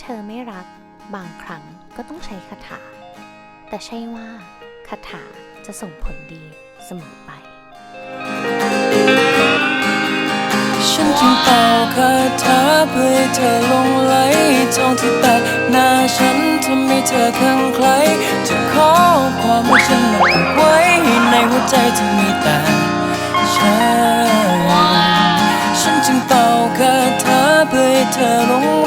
เธอไม่รัก บางครั้งก็ต้องใช้คาถา แต่ใช่ว่าคาถาจะส่งผลดีเสมอไป ฉันจึงเป่าคาถาเพื่อเธอลงไหลทองที่แตะหน้าฉันทำให้เธอคลั่งไคล้จะขอความรักฉันมาผูกไว้ในหัวใจที่มีแต่ฉัน ฉันจึงเป่าคาถาเพื่อเธอลง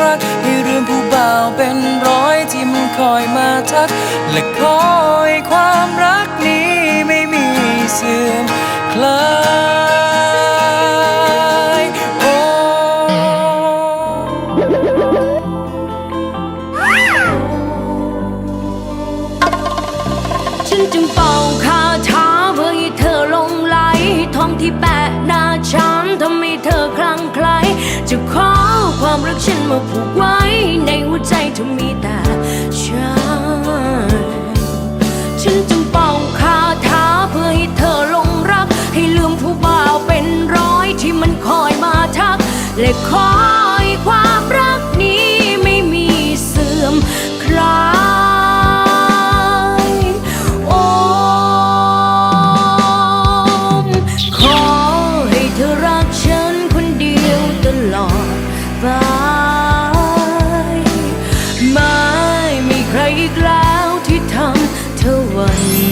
อยมาทัก และคอยความรักนี้ไม่มีเสื่อมคลายโอ้ฉันจึงเป่าคาถาเพื่อให้เธอหลงไหลท่องที่แปะหน้าฉันทำให้เธอคลั่งไคล้จะขอความรักฉันมาผูกไว้ ในหัวใจเธอมีแต่ ฉัน ฉันจึงเป่าคาถาเพื่อให้เธอหลงรัก ให้ลืมผู้บ่าวเป็นร้อยที่มันคอยมาทัก และคอยความรักนี้ไม่มีเสื่อมคลายโอมขอให้เธอรักฉันคนเดียวตลอดไป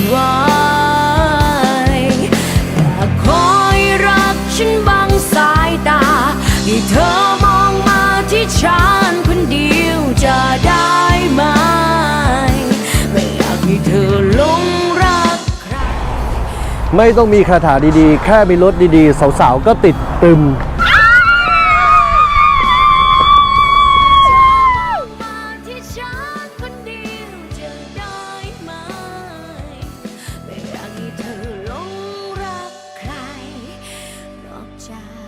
ไหวแต่คอยรักฉันบางสายตา ให้เธอมองมาที่ฉันคนเดียวจะได้ไหม ไม่อยากให้เธอหลงรักใคร ไม่ต้องมีคาถาดีๆ แค่มีรถดีๆ สาวๆ ก็ติดตึม ไ